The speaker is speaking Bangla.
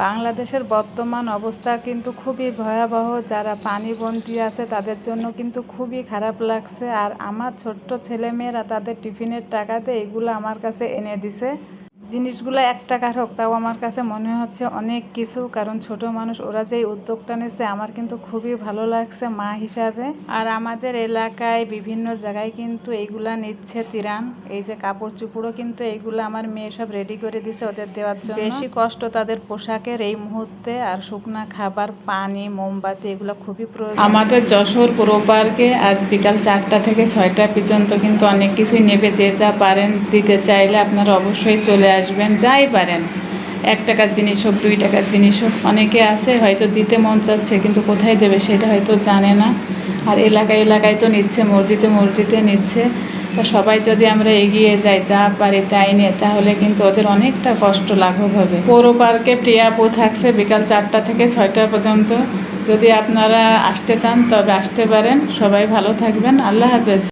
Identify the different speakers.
Speaker 1: বাংলাদেশের বর্তমান অবস্থা কিন্তু খুবই ভয়াবহ। যারা পানিবন্দী আছে, তাদের জন্য কিন্তু খুবই খারাপ লাগছে। আর আমার ছোট্ট ছেলেমেয়েরা তাদের টিফিনের টাকাতে এগুলো আমার কাছে এনে দিছে। জিনিসগুলো এক টাকার হোক, তাও আমার কাছে মনে হচ্ছে অনেক কিছু। কারণ ছোট মানুষ, ওরা যে এই উদ্যোগটা নিচ্ছে, আমার কিন্তু খুবই ভালো লাগছে মা হিসাবে। আর আমাদের এলাকায় বিভিন্ন জায়গায় কিন্তু এইগুলা নিচ্ছে তিরান। এই যে কাপড় চুপড়ও কিন্তু এইগুলো আমার মেয়ে সব রেডি করে দিছে ওদের দেওয়ার জন্য। বেশি কষ্ট তাদের পোশাকের এই মুহূর্তে। আর শুকনা খাবার, পানি, মোমবাতি, এগুলো খুবই প্রয়োজন। আমাদের যশোর পুরো পার্কে আজ বিকাল চারটা থেকে ছয়টা পর্যন্ত কিন্তু অনেক কিছুই নেবে। যে যা পারেন দিতে চাইলে আপনারা অবশ্যই চলে আসবেন, যাই পারেন। এক টাকার জিনিস হোক, দুই টাকার জিনিস হোক, অনেকে আছে হয়তো দিতে মন চাচ্ছে, কিন্তু কোথায় দেবে সেটা হয়তো জানে না। আর এলাকায় এলাকায় তো নিচ্ছে, মসজিদে মসজিদে নিচ্ছে। তো সবাই যদি আমরা এগিয়ে যাই, যা পারি তাই নিয়ে, তাহলে কিন্তু ওদের অনেকটা কষ্ট লাঘব হবে। পৌর পার্কে প্রিয়াপু থাকছে বিকাল চারটা থেকে ছয়টা পর্যন্ত। যদি আপনারা আসতে চান, তবে আসতে পারেন। সবাই ভালো থাকবেন। আল্লাহ হাফেজ।